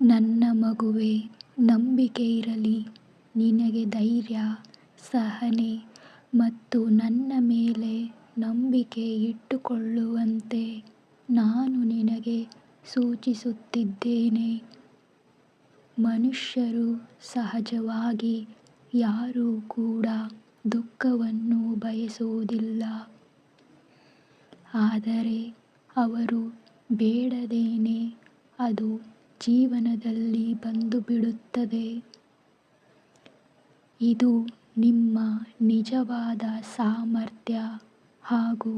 ನನ್ನ ಮಗುವೇ, ನಂಬಿಕೆ ಇರಲಿ. ನಿನಗೆ ಧೈರ್ಯ, ಸಹನೆ ಮತ್ತು ನನ್ನ ಮೇಲೆ ನಂಬಿಕೆ ಇಟ್ಟುಕೊಳ್ಳುವಂತೆ ನಾನು ನಿನಗೆ ಸೂಚಿಸುತ್ತಿದ್ದೇನೆ. ಮನುಷ್ಯರು ಸಹಜವಾಗಿ ಯಾರೂ ಕೂಡ ದುಃಖವನ್ನು ಬಯಸುವುದಿಲ್ಲ. ಆದರೆ ಅವರು ಬೇಡದೇನೆ ಅದು ಜೀವನದಲ್ಲಿ ಬಂದುಬಿಡುತ್ತದೆ ಇದು ನಿಮ್ಮ ನಿಜವಾದ ಸಾಮರ್ಥ್ಯ ಹಾಗೂ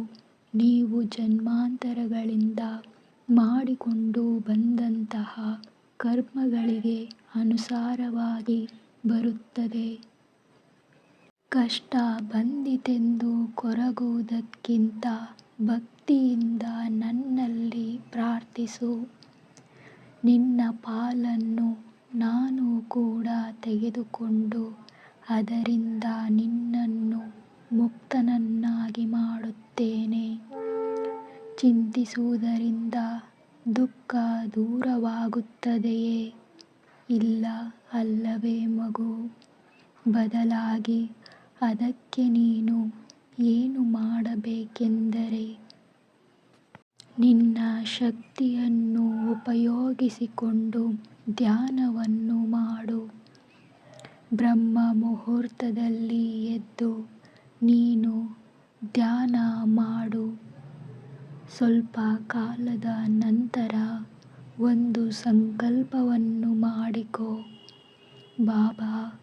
ನೀವು ಜನ್ಮಾಂತರಗಳಿಂದ ಮಾಡಿಕೊಂಡು ಬಂದಂತಹ ಕರ್ಮಗಳಿಗೆ ಅನುಸಾರವಾಗಿ ಬರುತ್ತದೆ. ಕಷ್ಟ ಬಂದಿತೆಂದು ಕೊರಗುವುದಕ್ಕಿಂತ ಭಕ್ತಿಯಿಂದ ನನ್ನಲ್ಲಿ ಪ್ರಾರ್ಥಿಸು. ನಿನ್ನ ಪಾಲನ್ನು ನಾನು ಕೂಡ ತೆಗೆದುಕೊಂಡು ಅದರಿಂದ ನಿನ್ನನ್ನು ಮುಕ್ತನನ್ನಾಗಿ ಮಾಡುತ್ತೇನೆ. ಚಿಂತಿಸುವುದರಿಂದ ದುಃಖ ದೂರವಾಗುತ್ತದೆಯೇ? ಇಲ್ಲ ಅಲ್ಲವೇ ಮಗು. ಬದಲಾಗಿ ಅದಕ್ಕೆ ನೀನು ಏನು ಮಾಡಬೇಕೆಂದರೆ ನಿನ್ನ ಶಕ್ತಿಯನ್ನು ಉಪಯೋಗಿಸಿಕೊಂಡು ಧ್ಯಾನವನ್ನು ಮಾಡು. ಬ್ರಹ್ಮ ಮುಹೂರ್ತದಲ್ಲಿ ಎದ್ದು ನೀನು ಧ್ಯಾನ ಮಾಡು. ಸ್ವಲ್ಪ ಕಾಲದ ನಂತರ ಒಂದು ಸಂಕಲ್ಪವನ್ನು ಮಾಡಿಕೋ. ಬಾಬಾ,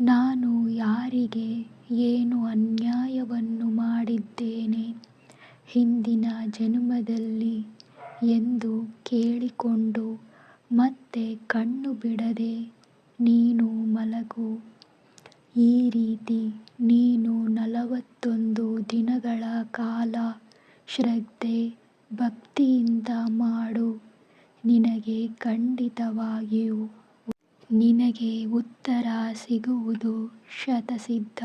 ನಾನು ಯಾರಿಗೆ ಏನು ಅನ್ಯಾಯವನ್ನು ಮಾಡಿದ್ದೇನೆ? ಹಿಂದಿನ ಜನ್ಮದಲ್ಲಿ ಎಂದು ಕೇಳಿಕೊಂಡು, ಮತ್ತೆ ಕಣ್ಣು ಬಿಡದೆ, ನೀನು ಮಲಗು. ಈ ರೀತಿ ನೀನು ನಲವತ್ತೊಂದು ದಿನಗಳ ಕಾಲ ಶ್ರದ್ಧೆ, ಭಕ್ತಿಯಿಂದ ಮಾಡು. ನಿನಗೆ ಖಂಡಿತವಾಗಿಯೂ, ನಿನಗೆ ಉತ್ತರ ಸಿಗುವುದು ಶತಸಿದ್ಧ.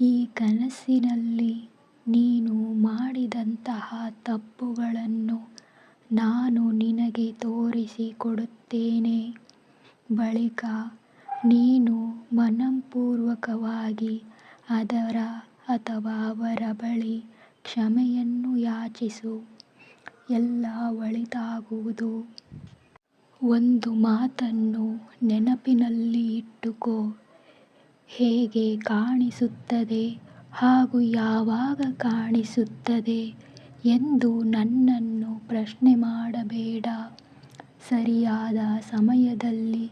ಈ ಕನಸಿನಲ್ಲಿ ನೀನು ಮಾಡಿದಂತಹ ತಪ್ಪುಗಳನ್ನು ನಾನು ನಿನಗೆ ತೋರಿಸಿಕೊಡುತ್ತೇನೆ. ಬಳಿಕ ನೀನು ಮನಃಪೂರ್ವಕವಾಗಿ ಅದರ ಅಥವಾ ಅವರ ಬಳಿ ಕ್ಷಮೆಯನ್ನು ಯಾಚಿಸು. ಎಲ್ಲ ಒಳಿತಾಗುವುದು. ಒಂದು ಮಾತನ್ನು ನೆನಪಿನಲ್ಲಿ ಇಟ್ಟುಕೋ. ಹೇಗೆ ಕಾಣಿಸುತ್ತದೆ? ಹಾಗೂ ಯಾವಾಗ ಕಾಣಿಸುತ್ತದೆ ಎಂದು ನನ್ನನ್ನು ಪ್ರಶ್ನೆ ಮಾಡಬೇಡ. ಸರಿಯಾದ ಸಮಯದಲ್ಲಿ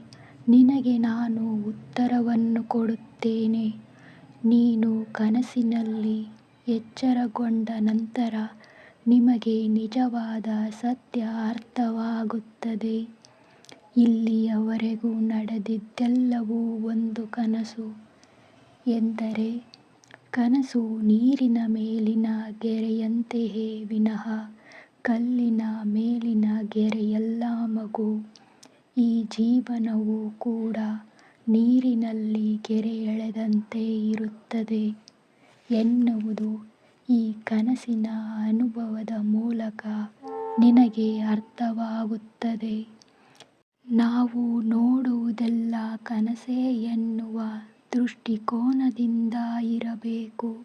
ನಿನಗೆ ನಾನು ಉತ್ತರವನ್ನು ಕೊಡುತ್ತೇನೆ. ನೀನು ಕನಸಿನಲ್ಲಿ ಎಚ್ಚರಗೊಂಡ ನಂತರ ನಿಮಗೆ ನಿಜವಾದ ಸತ್ಯ ಅರ್ಥವಾಗುತ್ತದೆ. ಇಲ್ಲಿಯವರೆಗೂ ನಡೆದಿದ್ದೆಲ್ಲವೂ ಒಂದು ಕನಸು ಎಂದರೆ ಕನಸು ನೀರಿನ ಮೇಲಿನ ಗೆರೆಯಂತೆಯೇ ವಿನಃ, ಕಲ್ಲಿನ ಮೇಲಿನ ಗೆರೆಯಲ್ಲ ಮಗು. ಈ ಜೀವನವು ಕೂಡ ನೀರಿನಲ್ಲಿ ಗೆರೆ ಎಳೆದಂತೆ ಇರುತ್ತದೆ. ಎನ್ನುವುದು ಈ ಕನಸಿನ ಅನುಭವದ ಮೂಲಕ ನಿನಗೆ ಅರ್ಥವಾಗುತ್ತದೆ. ನಾವು ನೋಡುವುದೆಲ್ಲ ಕನಸೇ ಎನ್ನುವ ದೃಷ್ಟಿಕೋನದಿಂದ ಇರಬೇಕು.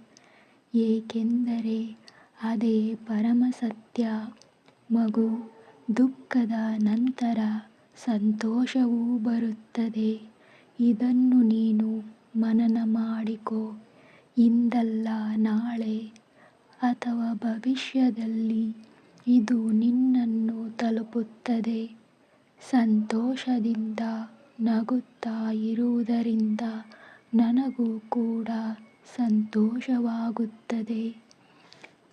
ಏಕೆಂದರೆ ಅದೇ ಪರಮಸತ್ಯ. ಮಗು, ದುಃಖದ ನಂತರ ಸಂತೋಷವೂ ಬರುತ್ತದೆ. ಇದನ್ನು ನೀನು ಮನನ ಮಾಡಿಕೋ. ಇಂದಲ್ಲ ನಾಳೆ ಅಥವಾ ಭವಿಷ್ಯದಲ್ಲಿ ಇದು ನಿನ್ನನ್ನು ತಲುಪುತ್ತದೆ. ಸಂತೋಷದಿಂದ ನಗುತ್ತಾ ಇರುವುದರಿಂದ ನನಗೂ ಕೂಡ ಸಂತೋಷವಾಗುತ್ತದೆ.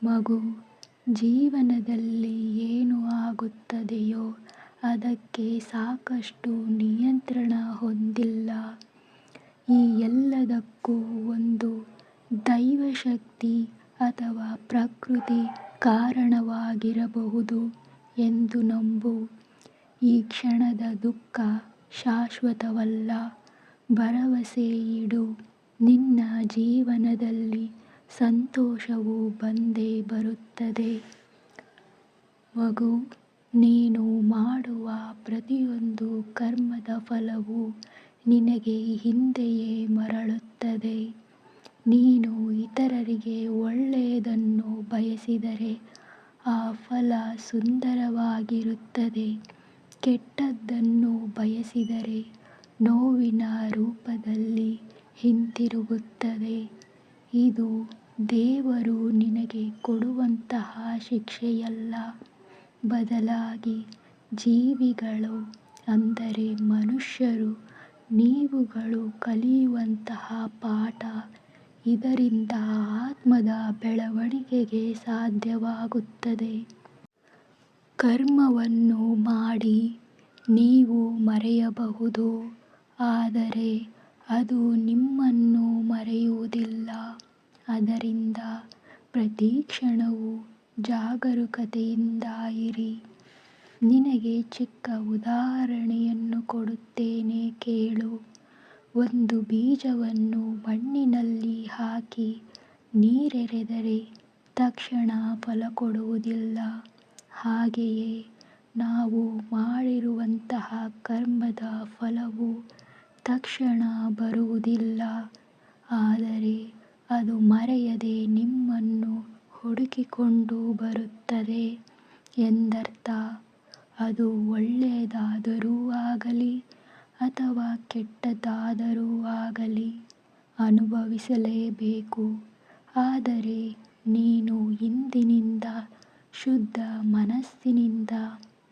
ಮಗು, ಜೀವನದಲ್ಲಿ ಏನು ಆಗುತ್ತದೆಯೋ ಅದಕ್ಕೆ ಸಾಕಷ್ಟು ನಿಯಂತ್ರಣ ಹೊಂದಿಲ್ಲ. ಈ ಎಲ್ಲದಕ್ಕೂ ಒಂದು ದೈವಶಕ್ತಿ ಅಥವಾ ಪ್ರಕೃತಿ ಕಾರಣವಾಗಿರಬಹುದು ಎಂದು ನಂಬು. ಈ ಕ್ಷಣದ ದುಃಖ ಶಾಶ್ವತವಲ್ಲ. ಭರವಸೆ ಇಡು. ನಿನ್ನ ಜೀವನದಲ್ಲಿ ಸಂತೋಷವು ಬಂದೇ ಬರುತ್ತದೆ. ಮಗು, ನೀನು ಮಾಡುವ ಪ್ರತಿಯೊಂದು ಕರ್ಮದ ಫಲವು ನಿನಗೆ ಹಿಂದೆಯೇ ಮರಳುತ್ತದೆ. ನೀನು ಇತರರಿಗೆ ಒಳ್ಳೆಯದನ್ನು ಬಯಸಿದರೆ ಆ ಫಲ ಸುಂದರವಾಗಿರುತ್ತದೆ. ಕೆಟ್ಟದ್ದನ್ನು ಬಯಸಿದರೆ ನೋವಿನ ರೂಪದಲ್ಲಿ ಹಿಂತಿರುಗುತ್ತದೆ. ಇದು ದೇವರು ನಿನಗೆ ಕೊಡುವಂತಹ ಶಿಕ್ಷೆಯಲ್ಲ. ಬದಲಾಗಿ ಜೀವಿಗಳು, ಅಂದರೆ ಮನುಷ್ಯರು, ನೀವುಗಳು ಕಲಿಯುವಂತಹ ಪಾಠ ಇದರಿಂದ ಆತ್ಮದ ಬೆಳವಣಿಗೆಗೆ ಸಾಧ್ಯವಾಗುತ್ತದೆ. ಕರ್ಮವನ್ನು ಮಾಡಿ ನೀವು ಮರೆಯಬಹುದು. ಆದರೆ ಅದು ನಿಮ್ಮನ್ನು ಮರೆಯುವುದಿಲ್ಲ. ಅದರಿಂದ ಪ್ರತಿ ಕ್ಷಣವೂ ಜಾಗರೂಕತೆಯಿಂದ ಇರಿ ನಿನಗೆ ಚಿಕ್ಕ ಉದಾಹರಣೆಯನ್ನು ಕೊಡುತ್ತೇನೆ ಕೇಳು. ಒಂದು ಬೀಜವನ್ನು ಮಣ್ಣಿನಲ್ಲಿ ಹಾಕಿ ನೀರೆರೆದರೆ ತಕ್ಷಣ ಫಲ ಕೊಡುವುದಿಲ್ಲ. ಹಾಗೆಯೇ ನಾವು ಮಾಡಿರುವಂತಹ ಕರ್ಮದ ಫಲವು ತಕ್ಷಣ ಬರುವುದಿಲ್ಲ. ಆದರೆ ಅದು ಮರೆಯದೆ ನಿಮ್ಮನ್ನು ಹುಡುಕಿಕೊಂಡು ಬರುತ್ತದೆ ಎಂದರ್ಥ. ಅದು ಒಳ್ಳೆಯದಾದರೂ ಆಗಲಿ ಅಥವಾ ಕೆಟ್ಟದ್ದಾದರೂ ಆಗಲಿ ಅನುಭವಿಸಲೇಬೇಕು. ಆದರೆ ನೀನು ಇಂದಿನಿಂದ ಶುದ್ಧ ಮನಸ್ಸಿನಿಂದ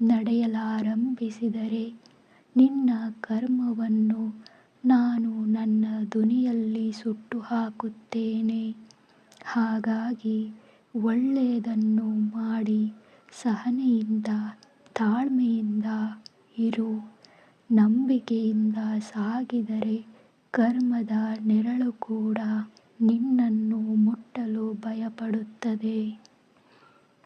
ನಡೆಯಲಾರಂಭಿಸಿದರೆ ನಿನ್ನ ಕರ್ಮವನ್ನು ನಾನು ನನ್ನ ಧ್ವನಿಯಲ್ಲಿ ಸುಟ್ಟು ಹಾಕುತ್ತೇನೆ ಹಾಗಾಗಿ ಒಳ್ಳೆಯದನ್ನು ಮಾಡಿ ಸಹನೆಯಿಂದ, ತಾಳ್ಮೆಯಿಂದ ಇರು. ನಂಬಿಕೆಯಿಂದ ಸಾಗಿದರೆ ಕರ್ಮದ ನೆರಳು ಕೂಡ ನಿನ್ನನ್ನು ಮುಟ್ಟಲು ಭಯಪಡುತ್ತದೆ.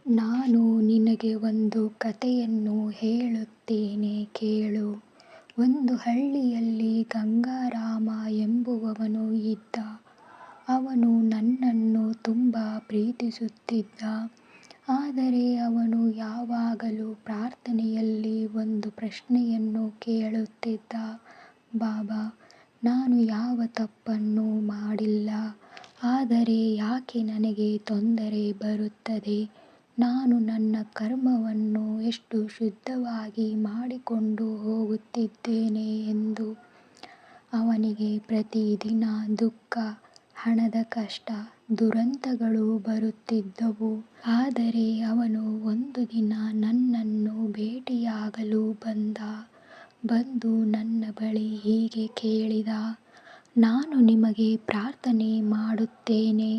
ನಾನು ನಿನಗೆ ಒಂದು ಕಥೆಯನ್ನು ಹೇಳುತ್ತೇನೆ, ಕೇಳು. ಒಂದು ಹಳ್ಳಿಯಲ್ಲಿ ಗಂಗಾರಾಮ ಎಂಬುವವನು ಇದ್ದ. ಅವನು ನನ್ನನ್ನು ತುಂಬ ಪ್ರೀತಿಸುತ್ತಿದ್ದ. ಆದರೆ ಅವನು ಯಾವಾಗಲೂ ಪ್ರಾರ್ಥನೆಯಲ್ಲಿ ಒಂದು ಪ್ರಶ್ನೆಯನ್ನು ಕೇಳುತ್ತಿದ್ದ. ಬಾಬಾ, ನಾನು ಯಾವ ತಪ್ಪನ್ನು ಮಾಡಿಲ್ಲ. ಆದರೆ ಯಾಕೆ ನನಗೆ ತೊಂದರೆ ಬರುತ್ತದೆ? ನಾನು ನನ್ನ ಕರ್ಮವನ್ನು ಎಷ್ಟು ಶುದ್ಧವಾಗಿ ಮಾಡಿಕೊಂಡು ಹೋಗುತ್ತಿದ್ದೇನೆ ಎಂದು ಅವನಿಗೆ ಪ್ರತಿದಿನ ದುಃಖ, ಹಣದ ಕಷ್ಟ, ದುರಂತಗಳು ಬರುತ್ತಿದ್ದವು. ಆದರೆ ಅವನು ಒಂದು ದಿನ ನನ್ನನ್ನು ಭೇಟಿಯಾಗಲು ಬಂದ. ಬಂದು ನನ್ನ ಬಳಿ ಹೀಗೆ ಕೇಳಿದ, ನಾನು ನಿಮಗೆ ಪ್ರಾರ್ಥನೆ ಮಾಡುತ್ತೇನೆ,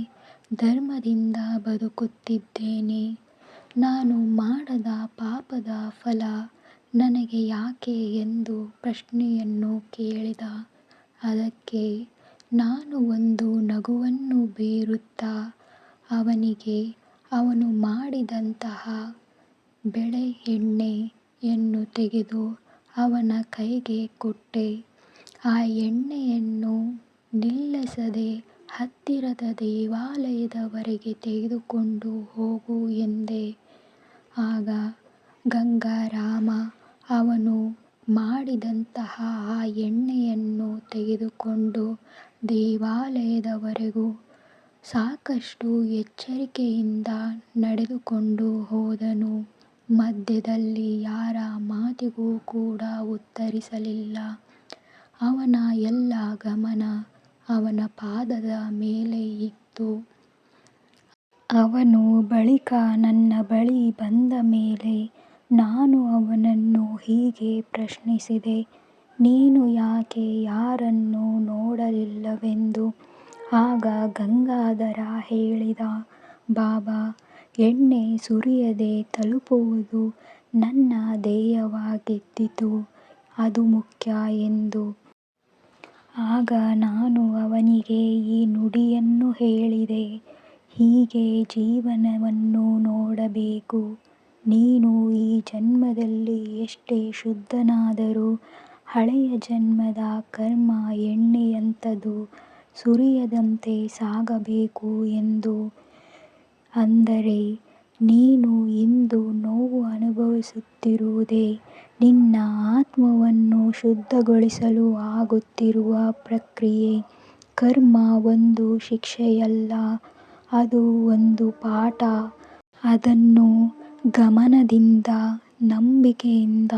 ಧರ್ಮದಿಂದ ಬದುಕುತ್ತಿದ್ದೇನೆ. ನಾನು ಮಾಡದ ಪಾಪದ ಫಲ ನನಗೆ ಯಾಕೆ ಎಂದು ಪ್ರಶ್ನೆಯನ್ನು ಕೇಳಿದ. ಅದಕ್ಕೆ ನಾನು ಒಂದು ನಗುವನ್ನು ಬೀರುತ್ತಾ ಅವನಿಗೆ, ಅವನು ಮಾಡಿದಂತಹ ಬೆಳೆ ಎಣ್ಣೆಯನ್ನು ತೆಗೆದು ಅವನ ಕೈಗೆ ಕೊಟ್ಟೆ. ಆ ಎಣ್ಣೆಯನ್ನು ನಿಲ್ಲಿಸದೆ ಹತ್ತಿರದ ದೇವಾಲಯದವರೆಗೆ ತೆಗೆದುಕೊಂಡು ಹೋಗು ಎಂದೆ. ಆಗ ಗಂಗಾರಾಮ ಅವನು ಮಾಡಿದಂತಹ ಆ ಎಣ್ಣೆಯನ್ನು ತೆಗೆದುಕೊಂಡು ದೇವಾಲಯದವರೆಗೂ ಸಾಕಷ್ಟು ಎಚ್ಚರಿಕೆಯಿಂದ ನಡೆದುಕೊಂಡು ಹೋದನು. ಮಧ್ಯದಲ್ಲಿ ಯಾರ ಮಾತಿಗೂ ಕೂಡ ಉತ್ತರಿಸಲಿಲ್ಲ. ಅವನ ಎಲ್ಲ ಗಮನ ಅವನ ಪಾದದ ಮೇಲೆ ಇತ್ತು. ಅವನು ಬಳಿಕ ನನ್ನ ಬಳಿ ಬಂದ ಮೇಲೆ ನಾನು ಅವನನ್ನು ಹೀಗೆ ಪ್ರಶ್ನಿಸಿದೆ, ನೀನು ಯಾಕೆ ಯಾರನ್ನು ನೋಡಲಿಲ್ಲವೆಂದು? ಆಗ ಗಂಗಾಧರ ಹೇಳಿದ, ಬಾಬಾ, ಎಣ್ಣೆ ಸುರಿಯದೆ ತಲುಪುವುದು ನನ್ನ ಧ್ಯೇಯವಾಗಿದ್ದಿತು, ಅದು ಮುಖ್ಯ ಎಂದು. ಆಗ ನಾನು ಅವನಿಗೆ ಈ ನುಡಿಯನ್ನು ಹೇಳಿದೆ ಹೀಗೆ ಜೀವನವನ್ನು ನೋಡಬೇಕು ನೀನು ಈ ಜನ್ಮದಲ್ಲಿ ಎಷ್ಟೇ ಶುದ್ಧನಾದರೂ ಹಳೆಯ ಜನ್ಮದ ಕರ್ಮ ಎಣ್ಣೆಯಂಥದು ಸುರಿಯದಂತೆ ಸಾಗಬೇಕು ಎಂದು ಅಂದರೆ ನೀನು ಇಂದು ನೋವು ಅನುಭವಿಸುತ್ತಿರುವುದೇ ನಿನ್ನ ಆತ್ಮವನ್ನು ಶುದ್ಧಗೊಳಿಸಲು ಆಗುತ್ತಿರುವ ಪ್ರಕ್ರಿಯೆ. ಕರ್ಮ ಒಂದು ಶಿಕ್ಷೆಯಲ್ಲ, ಅದು ಒಂದು ಪಾಠ. ಅದನ್ನು ಗಮನದಿಂದ, ನಂಬಿಕೆಯಿಂದ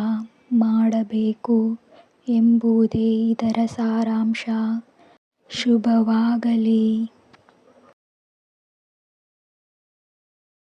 ಮಾಡಬೇಕು ಎಂಬುದೇ ಇದರ ಸಾರಾಂಶ. ಶುಭವಾಗಲಿ